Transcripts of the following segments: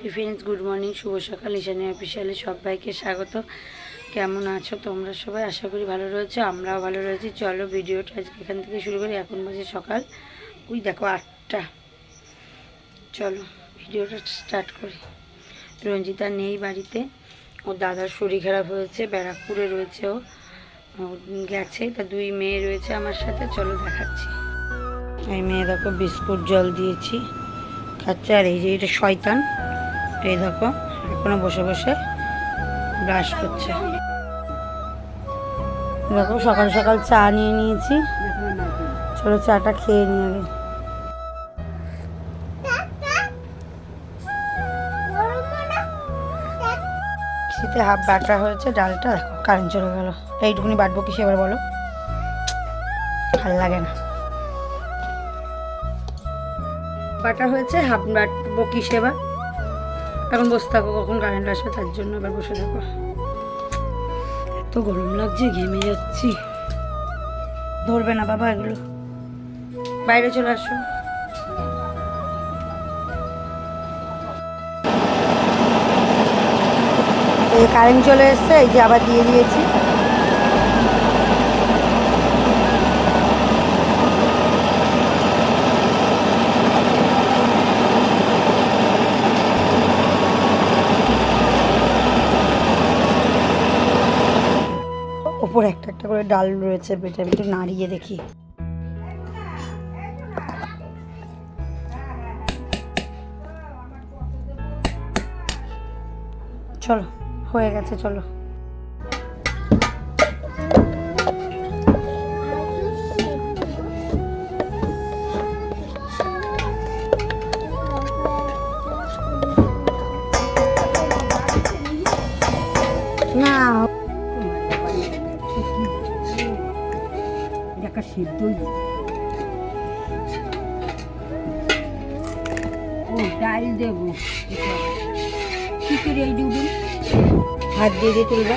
High friends good morning শুভ সকাল, ঈশানী অফিসিয়ালে সবাইকে স্বাগত। কেমন আছো তোমরা সবাই? আশা করি ভালো রয়েছে, আমরাও ভালো রয়েছি। চলো ভিডিওটা আজকে এখান থেকে শুরু করি। এখন বাজে সকাল। ওই দেখো আটটা। চলো ভিডিওটা স্টার্ট করি। রঞ্জিতা নেই বাড়িতে। ওর দাদার শরীর খারাপ হয়েছে, ব্যারাকপুরে রয়েছে ও। ও গেছে, তা দুই মেয়ে রয়েছে আমার সাথে। চলো দেখাচ্ছি। এই মেয়ে দেখো, বিস্কুট জল দিয়েছি। খাচ্ছে আর এই যে এটা শয়তান। এই দেখো, এখনও বসে বসে ব্রাশ করছে। দেখো, সকাল সকাল চা নিয়ে নিয়েছি। চলো চাটা খেয়ে নিয়ে আগে। হাফ বাটা হয়েছে, ডালটা দেখো কারেন্ট চলে গেল। এইটুকুনি বাটবো কি সেবার বলো? ভালো লাগে না। বাটা হয়েছে হাফ বাটবো কি এবার? এখন বসে থাকো, কখন কারেন্ট আসবে তার জন্য এবার বসে থাকো। এত গরম লাগছে, ঘেমে যাচ্ছি। ধরবে না বাবা এগুলো। বাইরে চলে আসো। এই কারেন্ট চলে এসছে, এই যে আবার দিয়ে দিয়েছি। ওপরে একটা একটা করে ডাল রয়েছে বেটে একটু নাড়িয়ে দেখি। চলো হয়ে গেছে চলো। দেখা সিদ্ধ ও, ডাল দেবো। কি করে এই হাত দিয়ে দিয়ে তুলবা।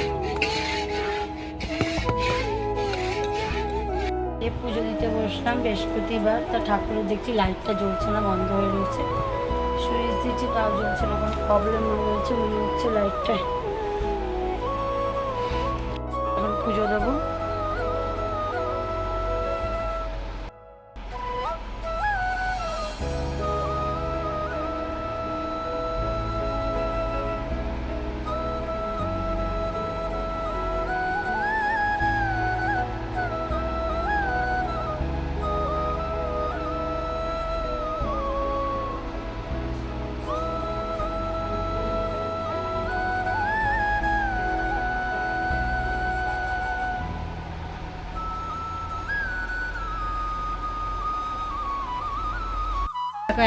এ পুজো দিতে বসলাম বৃহস্পতিবার। তা ঠাকুরের দেখছি লাইটটা জ্বলছে না, বন্ধ হয়ে রয়েছে। সুইচ দিচ্ছি, তাও জ্বলছে না, কোনো প্রবলেম হয়ে রয়েছে, মনে হচ্ছে লাইটটা এখন পুজো দেবো।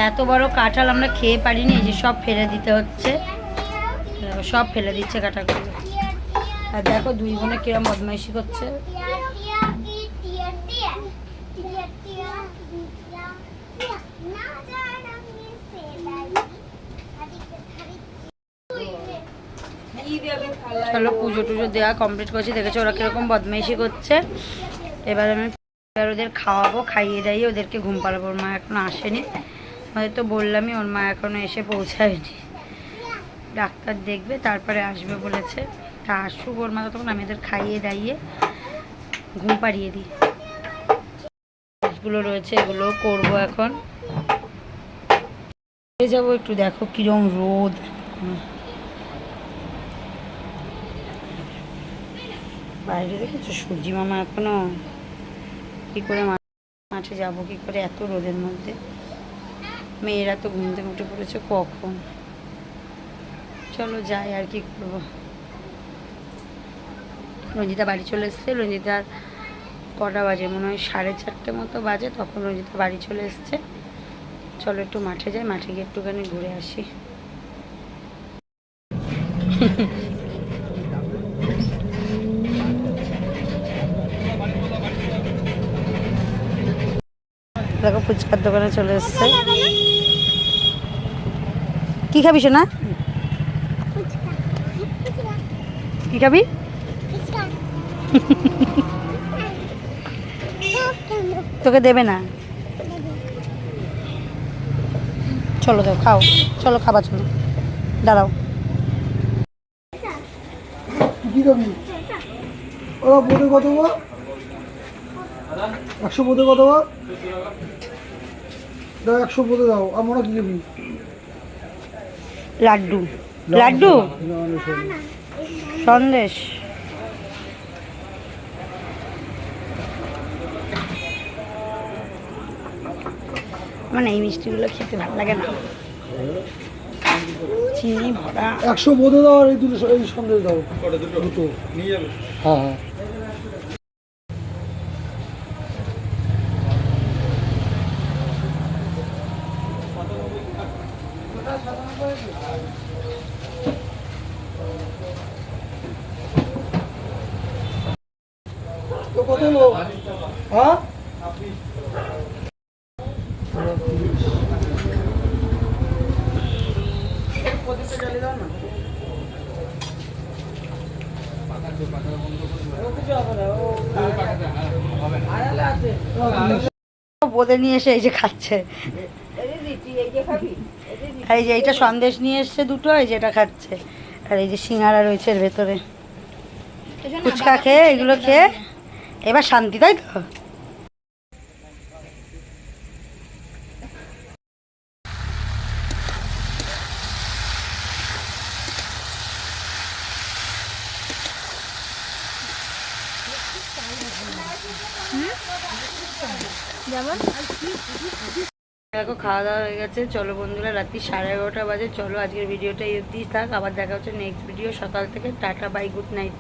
এত বড় কাঁঠাল আমরা খেয়ে পারিনি, এই যে সব ফেলে দিতে হচ্ছে। সব ফেলে দিচ্ছে কাঁঠালগুলো। আর দেখো, দুই বোনে কিরম বদমাইশি করছে। চলো, পুজো টুজো দেওয়া কমপ্লিট করছি। দেখেছ, ওরা কীরকম বদমাইশি করছে। এবার আমি এবার ওদের খাওয়াবো, খাইয়ে দাইয়ে ওদেরকে ঘুম পাড়াবো। মা এখনও আসেনি। আমাদের তো বললামই, ওর মা এখনও এসে পৌঁছায়নি। ডাক্তার দেখবে, তারপরে আসবে বলেছে। তা আসুক ওর মা তখন আমি এদের খাইয়ে দাইয়ে ঘুম পাড়িয়ে দিই। কাজগুলো রয়েছে, এগুলোও করব এখন। যাব একটু, দেখো কিরম রোদ। বাইরে দেখেছ সূর্যি মামা এখনও? কি করে মাঠে যাব, কি করে এত রোদের মধ্যে? মেয়েরা তো ঘুম থেকে উঠে পড়েছে, কখন? চলো যাই আর কি করব। রঞ্জিতা বাড়ি চলে এসছে, রঞ্জিতার কটা বাজে? মনে হয় সাড়ে চারটে মতো বাজে, তখন রঞ্জিতা বাড়ি চলে এসছে। চলো একটু মাঠে যাই, মাঠে গিয়ে একটুখানি ঘুরে আসি। দেখো ফুচকার দোকানে চলে এসছে। কি খাবি শোনা কি খাবি? তোকে দেবে না। চলো দেখো, খাও। চলো খাবা চলো দাঁড়াও। কি ও বোধে কত একশো বোধে কত একশো বোধে দাও আমরা কি লাড্ডু। লাড্ডু। সন্দেশ। মানে এই মিষ্টিগুলো খেতে ভালো লাগে না। চিনি ভরা। একশো বোধে দাও আর এই দুটো এই সন্দেশ দাও। দুটো? নিয়ে হ্যাঁ হ্যাঁ। কত হ্যাঁ? বোঁদে নিয়ে এসে এই যে খাচ্ছে। এই যে এইটা সন্দেশ নিয়ে এসছে দুটো, এই যে এটা খাচ্ছে। আর এই যে সিঙ্গারা রয়েছে ভেতরে। ফুচকা খেয়ে এগুলো খেয়ে এবার শান্তি, তাই তো? দেখো খাওয়া দাওয়া হয়ে গেছে। চলো বন্ধুরা, রাত্রি সাড়ে এগারোটা বাজে। চলো, আজকের ভিডিওটা এই অবধি থাক। আবার দেখা হচ্ছে নেক্সট ভিডিও সকাল থেকে, টাটা বাই গুড নাইট